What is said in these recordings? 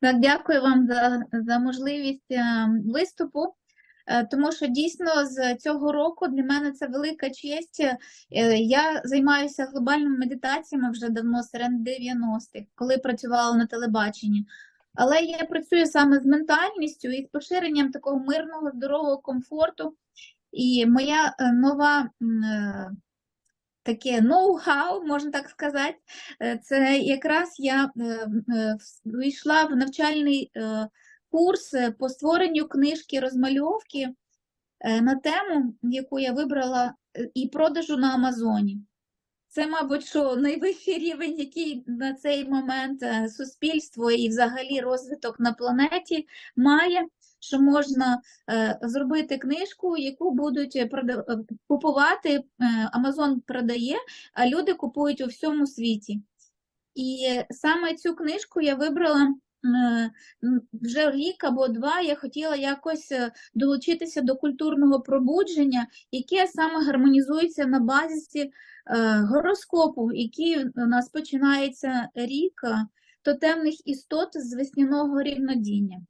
Так, дякую вам за, за можливість е, виступу, е, тому що дійсно з цього року для мене це велика честь. Е, Я займаюся глобальними медитаціями вже давно, серед 90-х, коли працювала на телебаченні. Але я працюю саме з ментальністю і з поширенням такого мирного, здорового комфорту. І моя нова таке ноу-хау, можна так сказати, е, це якраз я е, е, в- війшла в навчальний курс по створенню книжки розмальовки на тему, яку я вибрала, і продажу на Амазоні. Це, мабуть, що найвищий рівень, який на цей момент суспільство і взагалі розвиток на планеті має, що можна е, зробити книжку, яку будуть е, е, купувати. Амазон продає, а люди купують у всьому світі. І саме цю книжку я вибрала вже рік або два. Я хотіла якось долучитися до культурного пробудження, яке саме гармонізується на базі гороскопу, який у нас починається рік тотемних істот з весняного рівнодіння.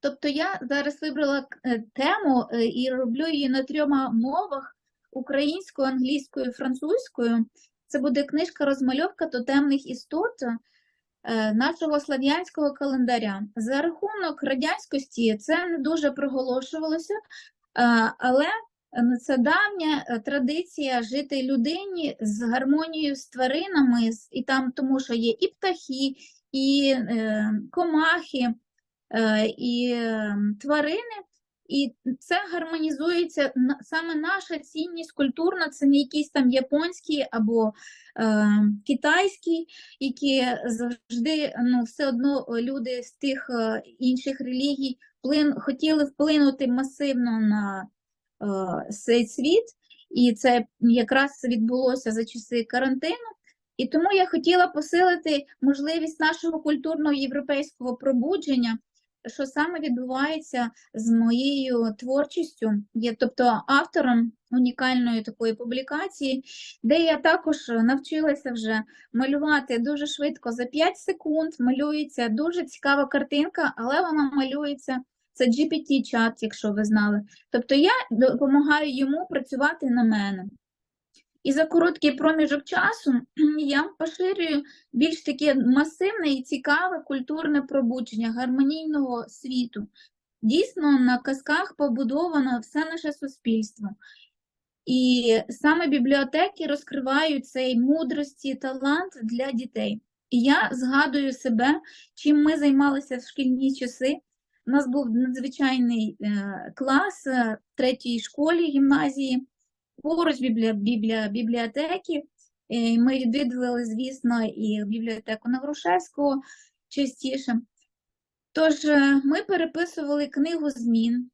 Тобто я зараз вибрала е, тему е, і роблю її на трьома мовах: українською, англійською, французькою. Це буде книжка розмальовка тотемних істот е, нашого слав'янського календаря. За рахунок радянськості це не дуже проголошувалося, але це давня традиція жити людині з гармонією з тваринами, і там тому, що є і птахи, і комахи, і е, тварини. І це гармонізується саме наша цінність культурна, це не якийсь там японський або е, китайський, які завжди ну, все одно люди з тих е, інших релігій вплин, хотіли вплинути масивно на е, цей світ, і це якраз відбулося за часи карантину. І тому я хотіла посилити можливість нашого культурного європейського пробудження, що саме відбувається з моєю творчістю, є, тобто автором унікальної такої публікації, де я також навчилася вже малювати дуже швидко за 5 секунд. Малюється дуже цікава картинка, але вона малюється. Це GPT-чат, якщо ви знали. Тобто я допомагаю йому працювати на мене. І за короткий проміжок часу я поширюю більш таке масивне і цікаве культурне пробудження гармонійного світу. Дійсно, на казках побудовано все наше суспільство. І саме бібліотеки розкривають цей мудрості, талант для дітей. І я згадую себе, чим ми займалися в шкільні часи. У нас був надзвичайний е, клас е, в третій школі гімназії, поруч біблі... біблі... бібліотеки. Е, Ми відвідували, звісно, і бібліотеку Наврушевського частіше. Тож е, ми переписували книгу змін,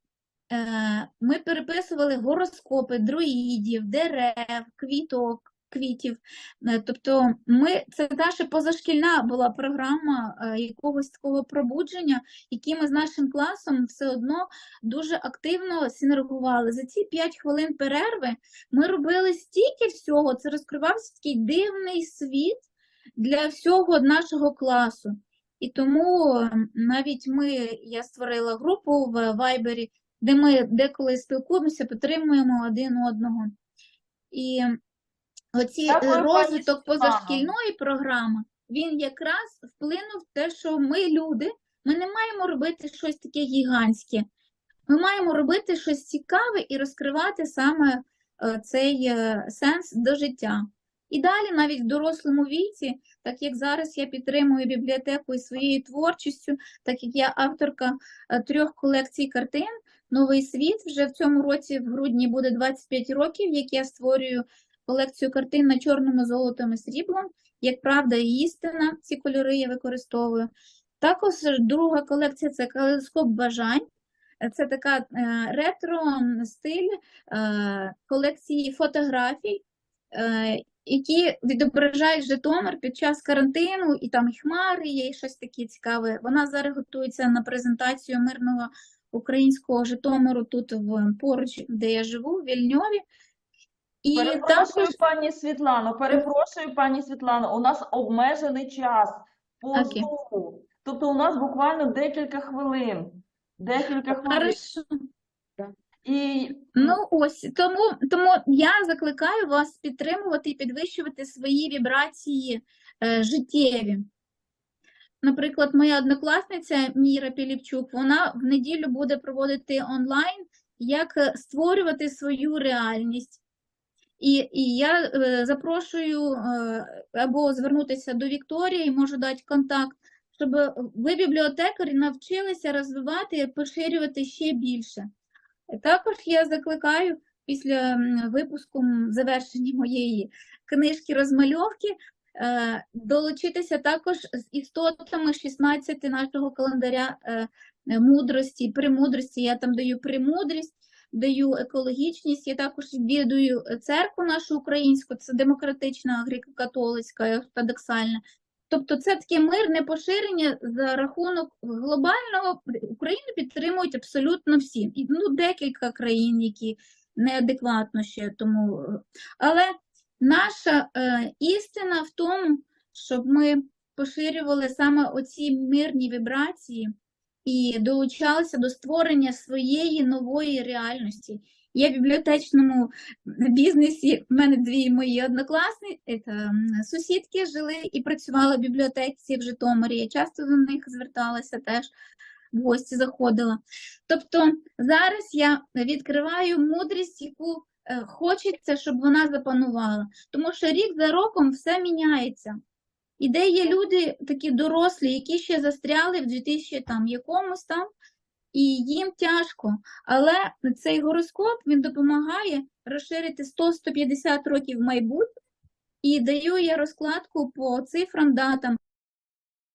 е, ми переписували гороскопи друїдів, дерев, квіток, квітів. Е, Тобто ми, це наша позашкільна була програма е, якогось такого пробудження, які ми з нашим класом все одно дуже активно синергували. За ці 5 хвилин перерви ми робили стільки всього, це розкривався такий дивний світ для всього нашого класу. І тому ем, навіть ми, я створила групу в Вайбері, де ми деколи спілкуємося, підтримуємо один одного. І оці Дякую, е, розвиток позашкільної програми, він якраз вплинув в те, що ми, люди, ми не маємо робити щось таке гігантське. Ми маємо робити щось цікаве і розкривати саме е, цей е, сенс до життя. І далі, навіть в дорослому віці, так як зараз я підтримую бібліотеку і своєю творчістю, так як я авторка трьох колекцій картин, Новий світ вже в цьому році, в грудні, буде 25 років, як я створюю колекцію картин на чорному золотом і сріблом, як правда і істина, ці кольори я використовую. Також друга колекція це калейдоскоп бажань. Це така е, ретро-стиль е, колекції фотографій, е, які відображають Житомир під час карантину, і там хмари є, і щось таке цікаве. Вона зараз готується на презентацію мирного українського Житомиру тут в поруч, де я живу, в Вільньові. І Перепрошую, також пані Світлано, перепрошую, пані Світлано, у нас обмежений час по Окей. Zoom. Тобто у нас буквально декілька хвилин. Декілька хвилин. Хорошо. І Ну ось тому, тому я закликаю вас підтримувати і підвищувати свої вібрації е, життєві. Наприклад, моя однокласниця Міра Піліпчук, вона в неділю буде проводити онлайн, як е, створювати свою реальність. І, і я е, запрошую е, або звернутися до Вікторії, можу дати контакт, щоб ви, бібліотекарі, навчилися розвивати і поширювати ще більше. Також я закликаю після випуску завершення моєї книжки розмальовки е, долучитися також з істотами 16 нашого календаря мудрості, премудрості. Я там даю премудрість, даю екологічність. Я також відвідую церкву нашу українську, це демократична, греко-католицька, ортодоксальна. Тобто це таке мирне поширення за рахунок глобального Україну підтримують абсолютно всі. Ну, декілька країн, які неадекватно ще тому. Але наша е, істина в тому, щоб ми поширювали саме оці мирні вібрації і долучалися до створення своєї нової реальності. Я в бібліотечному бізнесі, в мене дві мої однокласні це, сусідки жили і працювали в бібліотеці в Житомирі. Я часто до них зверталася теж в гості заходила. Тобто зараз я відкриваю мудрість, яку е, хочеться, щоб вона запанувала. Тому що рік за роком все міняється. І де є люди такі дорослі, які ще застряли в 2000 там якомусь там, і їм тяжко. Але цей гороскоп він допомагає розширити 100-150 років майбутнє, і даю я розкладку по цифрам, датам.